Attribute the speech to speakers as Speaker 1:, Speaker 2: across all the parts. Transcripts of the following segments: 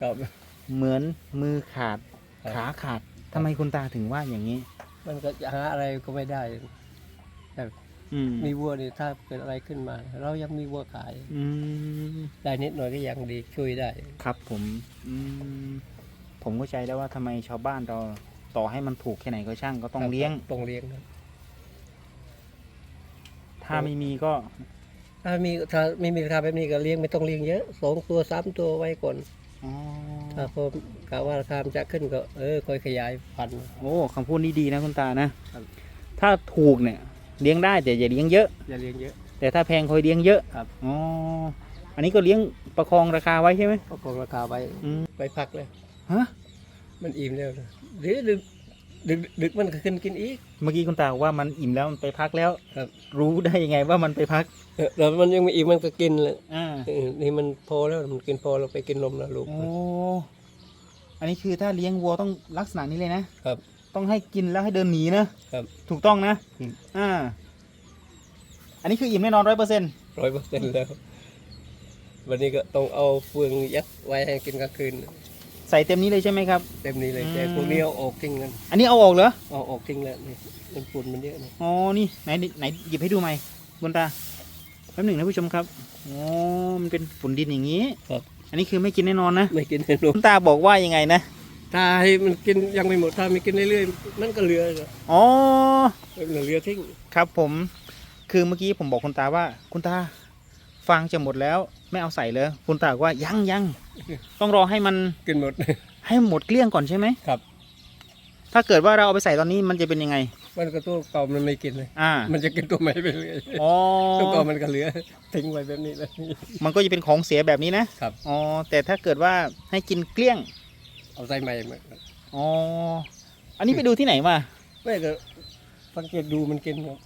Speaker 1: ครับ
Speaker 2: เหมือนมือขาด
Speaker 1: ครับ
Speaker 2: ขาขาดทำไมคุณตาถึงว่าอย่างนี้
Speaker 1: มันก็หาอะไรก็ไม่ได้
Speaker 2: อืม
Speaker 1: มีวัวนี่ถ้าเป็นอะไรขึ้นมา เรายังมีวัวขาย
Speaker 2: อืม
Speaker 1: ได้นิดหน่อยก็ยังดีช่วยได้
Speaker 2: ครับผมอืมผมเข้าใจแล้วว่าทำไมชาวบ้านเราต่อให้มันถูกแค่ไหนก็ช่างก็ต้องเลี้ยง
Speaker 1: ต้องเลี้ยงครับ
Speaker 2: ถ้าไม่มีก็
Speaker 1: ถ้ามีถ้าไม่มีราคาแบบนี้ก็เลี้ยงไม่ต้องเลี้ยงเยอะสองตัวสามตัวไว้ก่อน
Speaker 2: อ๋อ
Speaker 1: ถ้าพอกะว่าราคามันจะขึ้นก็ เออค่อยขยายพันธุ์
Speaker 2: โอ้คำพูดนี้ดีนะคุณตานะครับ ถ้าถูกเนี่ยเลี้ยงได้แต่อย่าเลี้ยงเยอะ
Speaker 1: อย่าเลี้ยงเยอะ
Speaker 2: แต่ถ้าแพงคอยเลี้ยงเยอะ
Speaker 1: ครับ
Speaker 2: อ๋ออันนี้ก็เลี้ยงประคองราคาไว้ใช่ไหม
Speaker 1: ก็คงราคาไว้
Speaker 2: อืม
Speaker 1: ไปพักเลย
Speaker 2: ฮะ
Speaker 1: มันอิ่มแล้วนะหรือดึก ดึกดึกมันก็ขึ้นกินอีก
Speaker 2: เมื่อกี้คุณตาบอกว่ามันอิ่มแล้วมันไปพักแล้ว
Speaker 1: ครับ
Speaker 2: รู้ได้ยังไงว่ามันไปพัก
Speaker 1: เออแล้วมันยังไม่อิ่มมันก็กินเลย
Speaker 2: อ่า
Speaker 1: เออนี่มันพอแล้วมันกินพอเราไปกินนมแล้วลูก
Speaker 2: โอ้อันนี้คือถ้าเลี้ยงวัวต้องลักษณะนี้เลยนะครับต้องให้กินแล้วให้เดินหนีนะครับถูกต้องนะ
Speaker 1: อืม
Speaker 2: อ่า อันนี้คืออิ่มแน่นอนร้อยเปอร์เซ็นต์
Speaker 1: ร้อยเปอร์เซ็นต์แล้ว วันนี้ก็ต้องเอาเฟืองยัดไว้ให้กินกลางคืน
Speaker 2: ใส่เต็มนี้เลยใช่ไหมครับ
Speaker 1: เต็มนี้เลย
Speaker 2: อืม
Speaker 1: แต่พวกนี้เอาออกทิ้งกัน
Speaker 2: อันนี้เอาออกเหรอ
Speaker 1: เอาออกทิ้งแล้วนี่มันฝุ่นมันเยอะนี่
Speaker 2: อ๋อนี่ไหนไหนหยิบให้ดูใหม่บนตาแป๊บหนึ่งนะผู้ชมครับอ๋อมันเป็นฝุ่นดินอย่างนี้
Speaker 1: ครับ
Speaker 2: อันนี้คือไม่กินแน่นอนนะ
Speaker 1: ไม่กินให้นม
Speaker 2: คุณตาบอกว่ายังไงนะ
Speaker 1: ถ้าให้มันกินยังไม่หมดถ้าไม่กินเรื่อยๆมันก็เหลือ
Speaker 2: อ๋อ
Speaker 1: เหลือทิ้ง
Speaker 2: ครับผม คือเมื่อกี้ผมบอกคุณตาว่าคุณตา ฟางจะหมดแล้ว ไม่เอาใส่เลย คุณตาบอกว่ายังยังต้องรอให้มัน
Speaker 1: กินหมด
Speaker 2: ให้หมดเกลี้ยงก่อนใช่ไหม
Speaker 1: ครับ
Speaker 2: ถ้าเกิดว่าเราเอาไปใส่ตอนนี้มันจะเป็นยังไง
Speaker 1: มันก็ตัวเก่ามันไม่กินเลย
Speaker 2: อ่า
Speaker 1: มันจะกินตัวใหม่ไปเรื่อย
Speaker 2: อ๋อ
Speaker 1: ตัวเก่ามันก็เหลือทิ้งไว้แบบนี้เลย
Speaker 2: มันก็จะเป็นของเสียแบบนี้นะ
Speaker 1: ครับ
Speaker 2: อ๋อ แต่ถ้าเกิดว่าให้กินเกลี้ยง
Speaker 1: เอาใส่ใหม่มา
Speaker 2: อ๋อ อันนี้ไปดูที่ไหนมา
Speaker 1: ไม่ก็สังเกตดูมันกินครับ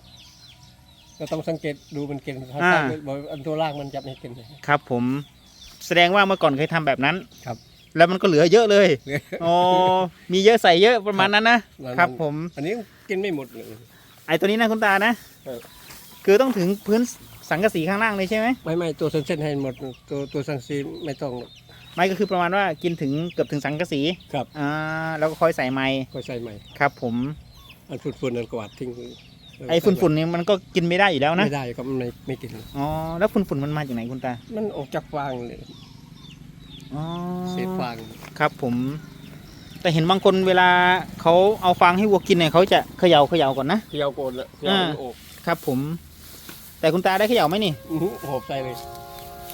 Speaker 1: ก็ต้องสังเกตดูมันกินถ้า
Speaker 2: อ่า
Speaker 1: ใส่บอกอันตัวล่างมันจะไม่กินเลย
Speaker 2: ครับผม แสดงว่าเมื่อก่อนเคยทำแบบนั้น
Speaker 1: ครับ
Speaker 2: แล้วมันก็เหลือเยอะเลย
Speaker 1: เหลือ
Speaker 2: อ๋อมีเยอะใส่เยอะประมาณนั้นนะ
Speaker 1: มัน
Speaker 2: ครับ ผม
Speaker 1: อันนี้กินไม่หมดเลย
Speaker 2: ไอตัวนี้นะคุณตานะ
Speaker 1: ครับ
Speaker 2: คือต้องถึงพื้นสังกะสีข้างล่างเลยใช่ไหม
Speaker 1: ไม่ไม่ตัวเส้นๆให้หมดตัวตัวสังซีไม่ต้องหรอก
Speaker 2: ไม่ก็คือประมาณว่ากินถึงเกือบถึงสังกะสี
Speaker 1: ครับ
Speaker 2: อ่าแล้วก็ค่อยใส่ไม้
Speaker 1: ก็ใส่ใหม่
Speaker 2: ครับ ผม
Speaker 1: อันฝุ่นๆนั่นกวาดทิ้ง
Speaker 2: ไอ้ฝุ่นๆเนี่ยมันก็กินไม่ได้อยู่แล้วนะ
Speaker 1: ไม่ได้ครับมันไม่ไม่กิน
Speaker 2: อ๋อ แล้วฝุ่นๆมันมาจากไหนคุณตา
Speaker 1: มันออกจากฟางเลย
Speaker 2: อ๋อ
Speaker 1: เศษฟาง
Speaker 2: ครับผม แต่เห็นบางคนเวลาเขาเอาฟางให้วัวกินเนี่ยเขาจะเขย่าเขย่าก่อนนะ
Speaker 1: เขยาโกนแล้วเขยามันออก
Speaker 2: ครับ ผม แต่คุณตาได้เขย่าไหมนี่
Speaker 1: อื้อหือหอบใส่เลย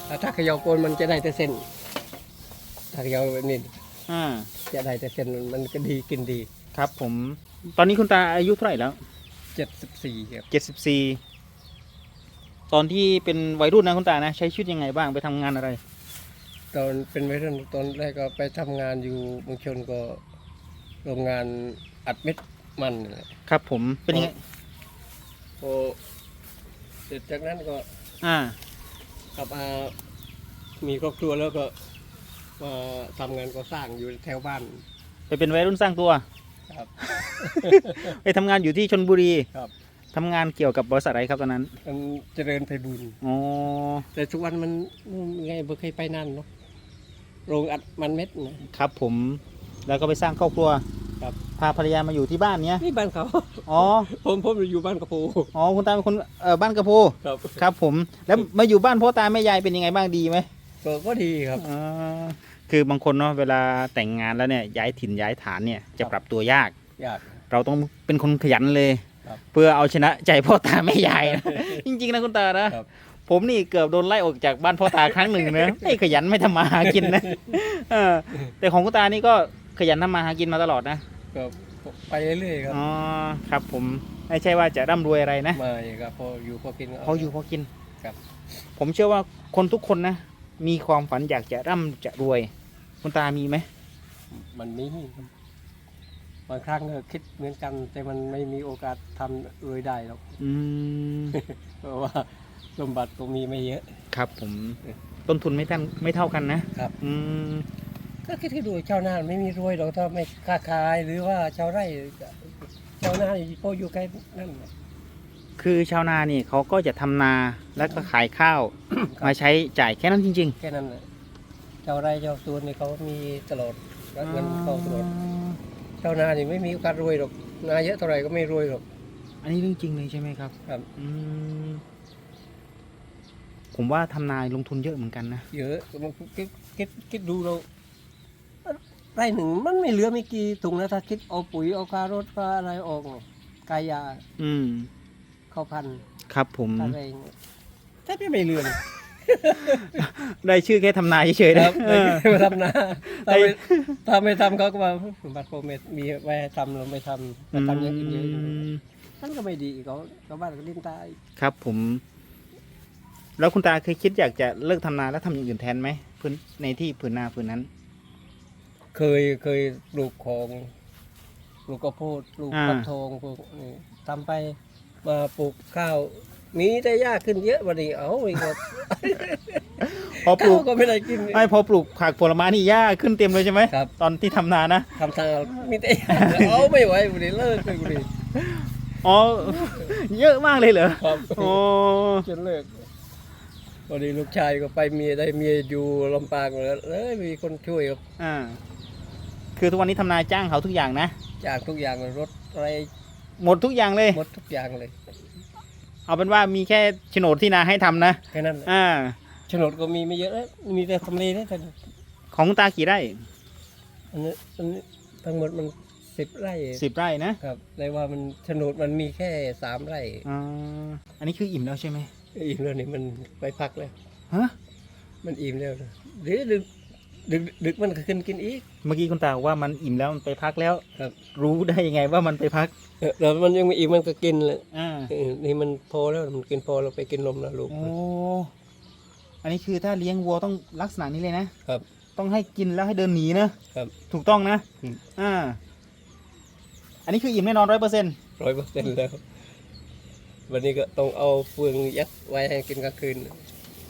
Speaker 1: แต่ถ้าเขยาโกนมันจะได้แต่เส้น ถ้าเขยาแบบนี้
Speaker 2: อ่า
Speaker 1: จะได้แต่เส้นมันก็ดีกินดี
Speaker 2: ครับผม ตอนนี้คุณตาอายุเท่าไหร่แล้ว
Speaker 1: เจ็ดสิบสี่ครับ
Speaker 2: เจ็ดสิบสี่ตอนที่เป็นวัยรุ่นนะคุณตานะใช้ชีวิตยังไงบ้างไปทำงานอะไร
Speaker 1: ตอนเป็นวัยรุ่นตอนแรกก็ไปทำงานอยู่เมืองชนก็โรงงานอัดเม็ดมันนี่แหละ
Speaker 2: ครับผมเป็นยังไง
Speaker 1: พอเสร็จจากนั้นก็
Speaker 2: อ่า
Speaker 1: กลับมามีครอบครัวแล้วก็มาทำงานก่อสร้างอยู่แถวบ้าน
Speaker 2: ไปเป็นวัยรุ่นสร้างตัว
Speaker 1: ครับ
Speaker 2: ไปทำงานอยู่ที่ชนบุรี
Speaker 1: ครับ
Speaker 2: ทำงานเกี่ยวกับบริษัทอะไรครับตอนนั้น
Speaker 1: มันเจริญไพบุญ
Speaker 2: อ๋อ
Speaker 1: แต่ทุกวันมันไงบ่เคยไปนั่นเนาะโรงอัดมันเม็ดนะ ครับ
Speaker 2: ผมแล้วก็ไปสร้างครอบครัว
Speaker 1: ครับ
Speaker 2: พาภรรยามาอยู่ที่บ้านเนี้ย
Speaker 1: นี่บ้านเขา
Speaker 2: อ๋อ
Speaker 1: ผมผมอยู่บ้านกระโป
Speaker 2: อ๋อคุณตาเป็นคนเอ่อบ้านกระโพ
Speaker 1: ครับ
Speaker 2: ครับผมแล้วมาอยู่บ้านพ่อตาแม่ยายเป็นยังไงบ้างดีไหม
Speaker 1: ก็ก็ดีครับ
Speaker 2: อ่า คือบางคนเนาะเวลาแต่งงานแล้วเนี่ยย้ายถิ่นย้ายฐานเนี่ยจะปรับตัวยาก
Speaker 1: อยาก
Speaker 2: เราต้องเป็นคนขยันเลย
Speaker 1: ครับ
Speaker 2: เพื่อเอาชนะใจพ่อตาแม่ยายนะ จริงๆนะคุณตานะ
Speaker 1: ครับ
Speaker 2: ผมนี่เกือบโดนไล่ออกจากบ้านพ่อตาครั้งหนึ่งนะ ไม่ขยันไม่ทำมาหากินนะเออแต่ของคุณตานี่ก็ขยันทำมาหากินมาตลอดนะ
Speaker 1: ก็ไปเรื่อยๆครับ
Speaker 2: อ๋อครับผมไม่ใช่ว่าจะร่ำรวยอะไรนะ
Speaker 1: ไมาครับพออยู่พอกินก็
Speaker 2: พออยู่พอกิน
Speaker 1: ครับ
Speaker 2: ผมเชื่อว่าคนทุกคนนะมีความฝันอยากจะร่ำจะรวย คุณตามีไหม
Speaker 1: มันมีครับบางครั้งก็คิดเหมือนกัน แต่มันไม่มีโอกาสทำรวยได้หรอก
Speaker 2: อืม
Speaker 1: เพราะว่าสมบัติก็มีไม่เยอะ
Speaker 2: ครับ ผมต้นทุนไม่เท่าไม่เท่ากันนะครับ อืม
Speaker 1: ก็คิดให้ดูชาวนาไม่มีรวยหรอกถ้าไม่ค้าขายหรือว่าชาวไร่ชาวนาพออยู่ใกล้นั่นน่ะ
Speaker 2: คือชาวนานี่เขาก็จะทำนาแล้วก็ขายข้าว มาใช้จ่ายแค่นั้นจริง
Speaker 1: แค่นั้นแหละ
Speaker 2: ๆ
Speaker 1: เจ้าไร่เจ้าสวนนี่เขามีตลอดเงินเข้าตลอดเจ้านานี่ไม่มีโอกาสรวยหรอกนาเยอะเท่าไหร่ก็ไม่รวยหรอก
Speaker 2: อันนี้เรื่องจริงเลยใช่ไหมครับ
Speaker 1: ครับ
Speaker 2: อืมผมว่าทำนายลงทุนเยอะเหมือนกันนะ
Speaker 1: เยอะมันคิดคิดคิดดูเราไร่หนึ่งมันไม่เหลือไม่กี่ถุงนะถ้าคิดเอาปุ๋ยเอาคารถค่าอะไรออกเนี่ยกายา
Speaker 2: อืม
Speaker 1: เข้าพัน
Speaker 2: ครับผม
Speaker 1: อะไรอย่างเงี้ยแทบจะไม่เหลือเลย
Speaker 2: ได้ชื่อแค่ทำนายเฉยๆ
Speaker 1: ค
Speaker 2: นะ
Speaker 1: รับ
Speaker 2: เออ
Speaker 1: ไม่ทำนะถ้าไม่ถ้าไม่ทำเขาก็มาบัตรโปรเมทมีไว้ให้ทำเราไม่ทำแต่ทำอย่างอื่นเยอะอยู่นั่นก็ไม่ดีเขาเขาบ้านก็ลิ้นตาย
Speaker 2: ครับผม แล้วคุณตาเคยคิดอยากจะเลิกทำนาแล้วทำอย่างอื่นแทนไหมพื้นในที่ผืนนาผืนนั้น
Speaker 1: เคยเคยปลูกของปลูกข้าวโพดปลูก
Speaker 2: อ่า
Speaker 1: ฟักทองปลูกนี่ทำไปมาปลูกข้าว มีแต่ยากขึ้นเยอะวันนี้เอาอีกหมด
Speaker 2: พอปลู
Speaker 1: ข้ากวก็ไม่ได้กิน
Speaker 2: ไม่พอปลูกผักผลไม้นี่หญ้าขึ้นเต็มเลยใช่ไหม
Speaker 1: ครับ
Speaker 2: ตอนที่ทำนานะ
Speaker 1: ทำทางมีแต่ยากเอาไม่ไหววันนี้เลิกเลยวันนี้
Speaker 2: อ๋อเยอะมากเลยเหรอ
Speaker 1: ครับ
Speaker 2: โอ้
Speaker 1: จนเลิกวันนี้ลูกชายก็ไปเมียได้เมียอยู่ลำปางแล้วเอ้ยมีคนช่วยครับ
Speaker 2: อ่าคือทุกวันนี้ทำนาจ้างเขาทุกอย่างนะ
Speaker 1: จากทุกอย่างเลยรถอะไร
Speaker 2: หมดทุกอย่างเลย
Speaker 1: หมดทุกอย่างเลย
Speaker 2: เอาเป็นว่ามีแค่โฉนดที่นาให้ทำนะ
Speaker 1: แค่นั้นแหละ
Speaker 2: อ่า
Speaker 1: โฉนดก็มีไม่เยอะแล้วมีแต่ทำเลนี่แต่
Speaker 2: ของคุณตากี่ไร่
Speaker 1: อันนี้อันนี้ทั้งหมดมันสิบไร่
Speaker 2: สิบไร่นะ
Speaker 1: ครับแต่ว่ามันโฉนดมันมีแค่สามไร่
Speaker 2: อ่าอันนี้คืออิ่มแล้วใช่ไหม
Speaker 1: อิ่มแล้วนี่มันไปพักแล้ว
Speaker 2: ฮะ
Speaker 1: มันอิ่มแล้วนะเดี๋ยวดึก ดึกดึกมันก็ขึ้นกินอีก
Speaker 2: เมื่อกี้คุณตาบอกว่ามันอิ่มแล้วมันไปพักแล้ว
Speaker 1: ครับ
Speaker 2: รู้ได้ยังไงว่ามันไปพัก
Speaker 1: เออแล้วมันยังไม่อิ่มมันก็กินเลย
Speaker 2: อ่า
Speaker 1: เออนี่มันพอแล้วมันกินพอเราไปกินนมแล้วลูก
Speaker 2: โอ้อันนี้คือถ้าเลี้ยงวัวต้องลักษณะนี้เลยนะ
Speaker 1: ครับ
Speaker 2: ต้องให้กินแล้วให้เดินหนีนะครับ ถูกต้องนะ
Speaker 1: อืม
Speaker 2: อ่า อันนี้คืออิ่มแน่นอนร้อยเปอร์เซ็นต์
Speaker 1: ร้อยเปอร์เซ็นต์แล้ว วันนี้ก็ต้องเอาเฟืองยัดไว้ให้กินกลางคืน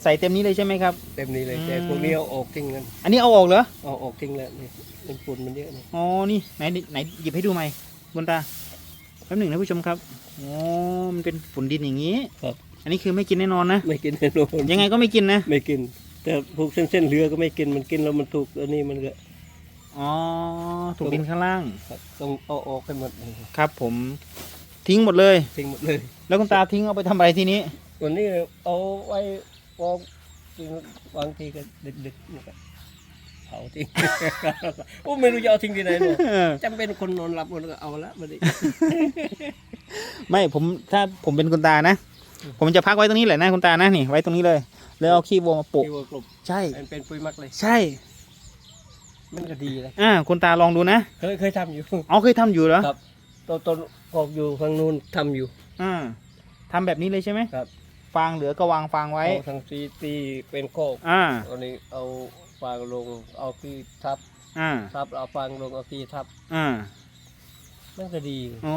Speaker 2: ใส่เต็มนี้เลยใช่ไหมครับ
Speaker 1: เต็มนี้เลย
Speaker 2: อืม
Speaker 1: แต่พวกนี้เอาออกทิ้งกัน
Speaker 2: อันนี้เอาออกเหรอ
Speaker 1: เอาออกทิ้งแล้วนี่มันฝุ่นมันเยอะนี่
Speaker 2: อ๋อนี่ไหนไหนหยิบให้ดูไหมบนตาแป๊บหนึ่งนะผู้ชมครับอ๋อมันเป็นฝุ่นดินอย่างนี้
Speaker 1: ครับ
Speaker 2: อันนี้คือไม่กินแน่นอนนะ
Speaker 1: ไม่กินแน่นอน
Speaker 2: ยังไงก็ไม่กินนะ
Speaker 1: ไม่กิน แต่พวกเส้นเส้นๆเรือก็ไม่กินมันกินแล้วมันถูกอันนี้มันก็
Speaker 2: อ๋อถูกดินข้างล่าง
Speaker 1: ครับต้องเอาออกให้หมดเลย
Speaker 2: ครับ ผมทิ้งหมดเลย
Speaker 1: ทิ้งหมดเลย
Speaker 2: แล้วคุณตาทิ้งเอาไปทำอะไรทีนี้
Speaker 1: วันนี้เอาไว้ วางกินบางทีก็ดึกๆนี่ก็เผาทิ้ง โอ้ไม่รู้จะเอาทิ้งที่ไหนเนาะจำเป็นคนนอนหลับมันก็เอาละมัน
Speaker 2: ไม่ผมถ้าผมเป็นคุณตานะ ผมจะพักไว้ตรงนี้แหละนะคุณตานะนี่ไว้ตรงนี้เลย แล้วเอาขี้วัวมาโปะ
Speaker 1: ที่ว่ากลบ
Speaker 2: ใช่
Speaker 1: มันเป็นปุ๋ยหมักเลย
Speaker 2: ใช่
Speaker 1: มันก็ดีเลย
Speaker 2: อ่าคุณตาลองดูนะ
Speaker 1: เคยเคยทำอยู่
Speaker 2: เอาเคยทำอยู่เหรอ
Speaker 1: ครับต้นต้นกอกอยู่ฝั่งนู้นทำอยู่
Speaker 2: อ่าทำแบบนี้เลยใช่ไหม
Speaker 1: ครับ
Speaker 2: ฟางเหลือก็วางฟางไว้
Speaker 1: เอาทางซีตีเป็นโคก
Speaker 2: อ่า
Speaker 1: ตอนนี้เอาฟางลงเอาขี้ทับ
Speaker 2: อ่า
Speaker 1: ทับเอาฟางลงเอาขี้ทับ
Speaker 2: อ่า
Speaker 1: มันก็ดี
Speaker 2: อ๋อ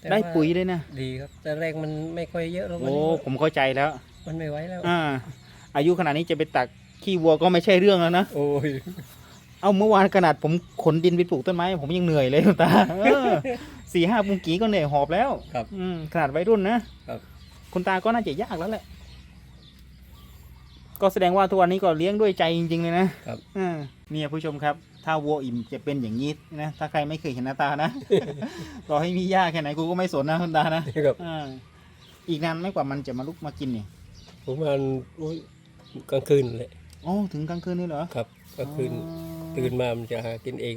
Speaker 1: แต่
Speaker 2: ได้
Speaker 1: ว่า
Speaker 2: ปุ๋ยเลยนะ
Speaker 1: ดีครับ แต่แรกมันไม่ค่อยเยอะแล้วมัน
Speaker 2: โอ้ผมเข้าใจแล้ว
Speaker 1: มันไม่ไหวแล้ว
Speaker 2: อ่า อายุขนาดนี้จะไปตักขี้วัวก็ไม่ใช่เรื่องแล้วนะ
Speaker 1: โอ้ย
Speaker 2: เอาเมื่อวานขนาดผมขนดินไปปลูกต้นไม้ ผมยังเหนื่อยเลยคุณตาเออสี่ห้าปุงกีก็เหนื่อยหอบแล้ว
Speaker 1: ครับ
Speaker 2: อืมขนาดวัยรุ่นนะครับ คุณตาก็น่าจะยากแล้วแหละ ก็แสดงว่าทุกวันนี้ก็เลี้ยงด้วยใจจริง ๆ เลยนะครับ อ่าเนี่ยผู้ชมครับ ถ้าวัวอิ่มจะเป็นอย่างนี้นะถ้าใครไม่เคยเห็นหน้าตานะ ต่อให้มีหญ้าแค่ไหนกูก็ไม่สนนะคุณตานะ
Speaker 1: นี่ครับ
Speaker 2: อ่าอีกนานไม่กว่ามันจะมาลุกมากินเนี่ย
Speaker 1: ผมมันโอ้ยกลางคืนเลย
Speaker 2: อ๋อถึงกลางคืนนี่เหรอ
Speaker 1: ครับกลางคืน
Speaker 2: อ๋อ
Speaker 1: ตื่นมามันจะหากินเอง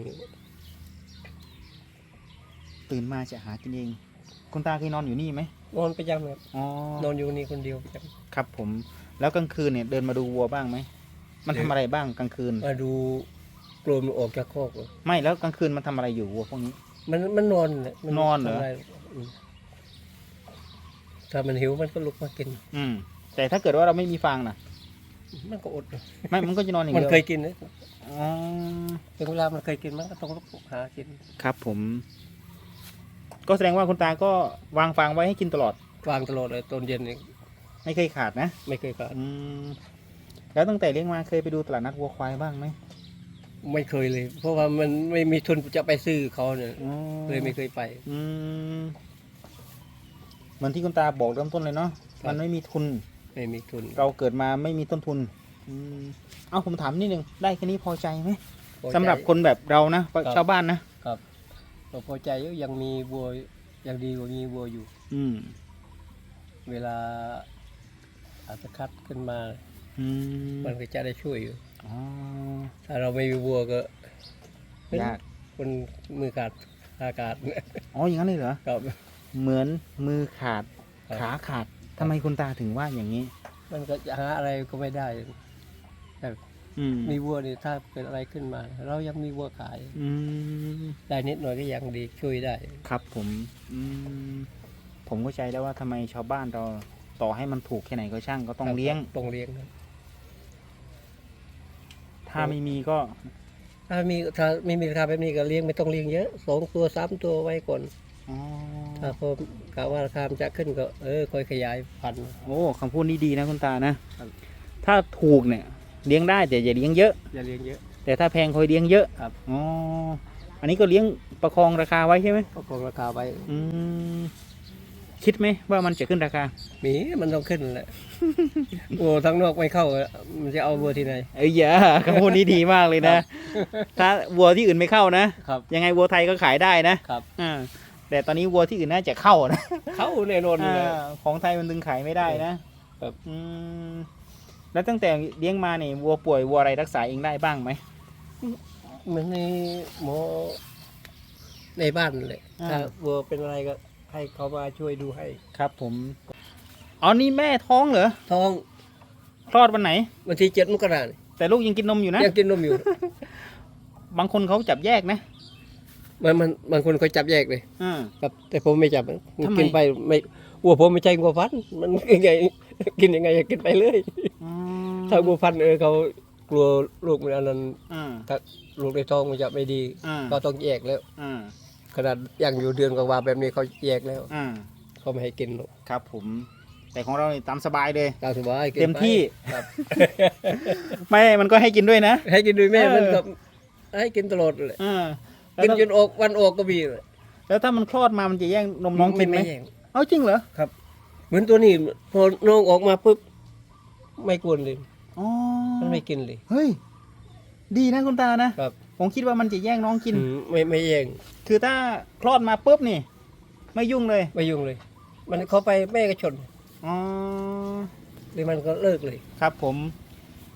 Speaker 2: ตื่นมาจะหากินเอง คุณตาเคยนอนอยู่นี่ไหม
Speaker 1: นอนประจำครับ
Speaker 2: อ๋อ
Speaker 1: นอนอยู่นี่คนเดียวประจ
Speaker 2: ครับผม แล้วกลางคืนเนี่ยเดินมาดูวัวบ้างไหมมันทำอะไรบ้างกลางคืนำ
Speaker 1: มาดูกลมนออกจากคอกเหรอ
Speaker 2: ไม่แล้วกลางคืนมันทำอะไรอยู่วัวพวกนี้
Speaker 1: มันมันนอนแหละมั
Speaker 2: นอนเหรอ
Speaker 1: ทำะไอืมถ้ามันหิวมันก็ลุกมากิน
Speaker 2: อืม แต่ถ้าเกิดว่าเราไม่มีฟางนะ
Speaker 1: มันก็อดนะ
Speaker 2: ไม่มันก็จะนอนอย่าง
Speaker 1: มัน
Speaker 2: เดียว
Speaker 1: เคยกินนะ
Speaker 2: อ๋อ
Speaker 1: ถึงเวลามันเคยกินมันก็ต้องลุกหากิน
Speaker 2: ครับผม ก็แสดงว่าคุณตาก็วางฟางไว้ให้กินตลอด
Speaker 1: วางตลอดเลยตอนเย็นนี่
Speaker 2: ไม่เคยขาดนะ
Speaker 1: ไม่เคยขาด
Speaker 2: อืมแล้วตั้งแต่เลี้ยงมาเคยไปดูตลาดนัดวัวควายบ้างไหม
Speaker 1: ไม่เคยเลย เพราะว่ามันไม่มีทุนจะไปซื้อเขาเนี่ย
Speaker 2: อ๋อ
Speaker 1: เลยไม่เคยไป
Speaker 2: อืมเหมือนที่คุณตาบอกเริ่มต้นเลยเนาะ
Speaker 1: ครับ
Speaker 2: มันไม่มีทุน
Speaker 1: ไม่มีทุน
Speaker 2: เราเกิดมาไม่มีต้นทุนอืมเอาผมถามนิดนึงได้แค่นี้พอใจไหม
Speaker 1: พอใจ
Speaker 2: สำหรับคนแบบเรานะ
Speaker 1: ครับ
Speaker 2: ชาวบ้านนะ
Speaker 1: ครับก็พอใจอยู่ยังมีวัวยังดีกว่ามีวัวอยู่
Speaker 2: อืม
Speaker 1: เวลาอาจจะคัดขึ้นมา
Speaker 2: อืม
Speaker 1: มันก็จะได้ช่วยอยู่
Speaker 2: อ๋อ
Speaker 1: ถ้าเราไม่มีวัวก็
Speaker 2: ยาก
Speaker 1: คนมือขาดอากาศ
Speaker 2: อ๋อ อย่างนั้นเลยเหรอ
Speaker 1: ครับ
Speaker 2: เหมือนมือขาด
Speaker 1: ครับ
Speaker 2: ขาขาดทำไมคุณตาถึงว่าอย่างนี้
Speaker 1: มันก็จะหาอะไรก็ไม่ได้
Speaker 2: อืม
Speaker 1: มีวัวนี่ถ้าเป็นอะไรขึ้นมา เรายังมีวัวขาย
Speaker 2: อืม
Speaker 1: ได้นิดหน่อยก็ยังดีช่วยได้
Speaker 2: ครับผมอืมผมเข้าใจแล้วว่าทำไมชาวบ้านเราต่อให้มันถูกแค่ไหนก็ช่างก็ต้องเลี้ยง
Speaker 1: ต้องเลี้ยงครับ
Speaker 2: ถ้าไม่มีก็
Speaker 1: ถ้ามีถ้าไม่มีราคาแบบนี้ก็เลี้ยงไม่ต้องเลี้ยงเยอะสองตัวสามตัวไว้ก่อน
Speaker 2: อ๋อ
Speaker 1: ถ้าพอกะว่าราคามันจะขึ้นก็เออค่อยขยายพันธุ์
Speaker 2: โอ้คำพูดนี้ดีนะคุณตานะครับถ้าถูกเนี่ย เลี้ยงได้แต่อย่าเลี้ยงเยอะ
Speaker 1: อย่าเลี้ยงเยอะ
Speaker 2: แต่ถ้าแพงคอยเลี้ยงเยอะ
Speaker 1: ครับ
Speaker 2: อ๋อ อันนี้ก็เลี้ยงประคองราคาไว้ใช่ไหม
Speaker 1: ก็คงราคาไว้
Speaker 2: อืมคิดไหมว่ามันจะขึ้นราคา
Speaker 1: หมีมันต้องขึ้นแหละ โอ้ทั้งนอกไม่เข้า มันจะเอาวัวที่ไหน
Speaker 2: เอ้ยอย่าคำพูดนี้ดีมากเลยนะ ถ้าวัวที่อื่นไม่เข้านะ
Speaker 1: ครับ
Speaker 2: ยังไงวัวไทยก็ขายได้นะครับ อ่าแต่ตอนนี้วัวที่อื่นน่าจะเข้านะ
Speaker 1: เข้าแน่นอนอยู่
Speaker 2: อ่า
Speaker 1: แล้ว
Speaker 2: ของไทยมันถึงขายไม่ได้นะครับ อืม แล้วตั้งแต่เลี้ยงมาเนี่ยวัวป่วยวัวอะไรรักษาเองได้บ้างไหม
Speaker 1: เหมือนในหมอในบ้านเลย
Speaker 2: อ่า
Speaker 1: ถ้าวัวเป็นอะไรก็ให้เขามาช่วยดูให้
Speaker 2: ครับ ผมอ๋อนี่แม่ท้องเหรอ
Speaker 1: ท้อง
Speaker 2: คลอดวันไหน
Speaker 1: วันที่เจ็ดมกราเนี่ย
Speaker 2: แต่ลูกยังกินนมอยู่นะ
Speaker 1: ยังกินนมอยู่
Speaker 2: บางคนเขาจับแยกนะ
Speaker 1: มันมันบางคนเขาจับแยกเลย
Speaker 2: อ่า
Speaker 1: ครับ แต่ผมไม่จับมัน
Speaker 2: ทำไม
Speaker 1: กินไปไม่วัวผมไม่ใช่วัวพันธุ์มันยังไงกินยังไงก็กินไปเลย
Speaker 2: อืม
Speaker 1: ถ้าวัวพันธุ์เออเขากลัวลูกมันอันนั้น
Speaker 2: อ่า
Speaker 1: ถ้าลูกในท้องมันจะไม่ดี
Speaker 2: อ่า
Speaker 1: ก็ต้องแยกแล้ว
Speaker 2: อ่า
Speaker 1: ขนาดยังอยู่เดือนกว่าๆแบบนี้เขาแยกแล้ว
Speaker 2: อ่า
Speaker 1: เขาไม่ให้กินหรอก
Speaker 2: ครับผม แต่ของเรานี่ตามสบายเลย
Speaker 1: ตามสบายกิน
Speaker 2: เต็ม
Speaker 1: ไป
Speaker 2: ที่
Speaker 1: ครับ
Speaker 2: ไม่มันก็ให้กินด้วยนะ
Speaker 1: ให้กินด้วยแม่
Speaker 2: เออ
Speaker 1: มันก็ให้กินตลอดเลย
Speaker 2: อ่าแล้ว
Speaker 1: กิน
Speaker 2: ถ้า
Speaker 1: จนออกวันออกก็มีเลย
Speaker 2: แล้วถ้ามันคลอดมามันจะแย่งนมน้องกินไหม
Speaker 1: แย่ง
Speaker 2: เอาจริงเหรอ
Speaker 1: เหมือนตัวนี้พอน้องออกมาปุ๊บ ไม่กวนเลย
Speaker 2: อ๋อ
Speaker 1: มันไม่กินเลย
Speaker 2: เฮ้ย ดีนะคุณตานะครับ ผมคิดว่ามันจะแย่งน้องกิน
Speaker 1: อืมไม่ไม่แย่ง
Speaker 2: คือถ้าคลอดมาปุ๊บนี่ ไม่ยุ่งเลย
Speaker 1: ไม่ยุ่งเลย มันเขาไปแม่ก็ชน
Speaker 2: อ๋อ
Speaker 1: เลยมันก็เลิกเลย
Speaker 2: ครับผม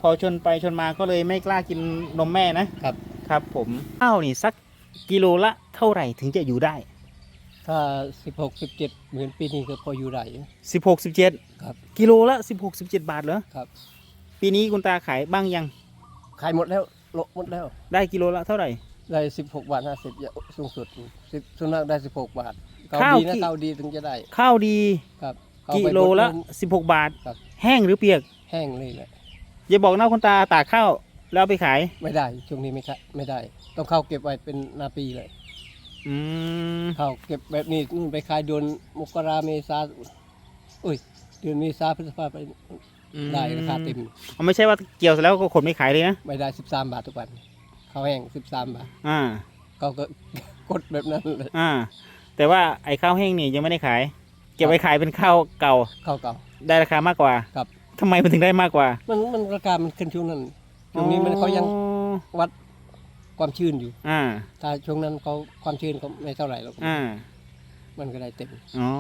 Speaker 2: พอชนไปชนมาก็เลยไม่กล้ากินนมแม่นะครับ ครับผมข้าวนี่สักกิโลละเท่าไหร่ถึงจะอยู่ได้
Speaker 1: ถ้าสิบหกสิบเจ็ดเหมือนปีนี้ก็พออยู่ได้อยู่
Speaker 2: สิบหกสิบเจ็ด
Speaker 1: ครับ
Speaker 2: กิโลละสิบหกสิบเจ็ดบาทเหรอ
Speaker 1: ครับ
Speaker 2: ปีนี้คุณตาขายบ้างยัง
Speaker 1: ขายหมดแล้วโละหมดแล้ว
Speaker 2: ได้กิโลละเท่าไหร่
Speaker 1: ได้สิบหกบาทห้าสิบสูงสุดสิบส่วนมากได้สิบหกบาทเกา
Speaker 2: ข้าว
Speaker 1: ดีนะ
Speaker 2: ที่
Speaker 1: เกาดีถึงจะได้
Speaker 2: ข้าวดี
Speaker 1: ครับ
Speaker 2: กิโลละ
Speaker 1: เอาไปบด
Speaker 2: สิบหกบาท
Speaker 1: ครับ
Speaker 2: แห้งหรือเปียก
Speaker 1: แห้งเลยแหละ
Speaker 2: อย่าบอกนะคุณตาตากข้าวแล้วเอาไปขาย
Speaker 1: ไม่ได้ช่วงนี้ไม่ค่ะไม่ได้ ต้องเข้าเก็บไว้เป็นนาปีเลย
Speaker 2: อืม
Speaker 1: เข้าเก็บแบบนี้นู่นไปขายเดือนมกราเมษาอุ้ยเดือนเมษาพฤษภาไปได้ราคาเต็ม
Speaker 2: เอาไม่ใช่ว่าเกี่ยวเสร็จแล้วก็ขนไม่ขายเลยนะ
Speaker 1: ไม่ได้สิบสามบาททุกวันข้าวแห้งสิบสามบาท
Speaker 2: อ่า
Speaker 1: เขาก็กดแบบนั้นเลย
Speaker 2: อ่า แต่ว่าไอ้ข้าวแห้งนี่ยังไม่ได้ขาย เก็บไว้ขายเป็นข้าวเก่า
Speaker 1: ข้าวเก่า
Speaker 2: ได้ราคามากกว่า
Speaker 1: ครับ
Speaker 2: ทำไมมันถึงได้มากกว่า
Speaker 1: มันมันราคามันขึ้นช่วงนั้นช่วงนี้มันเขายัง
Speaker 2: อ๋อ
Speaker 1: วัด ความชื้นอยู่
Speaker 2: อ่า
Speaker 1: ถ้าช่วงนั้นเขาความชื้นเขาไม่เท่าไหร่หรอก
Speaker 2: อ่า
Speaker 1: มันก็ได้เต็ม
Speaker 2: อ๋อ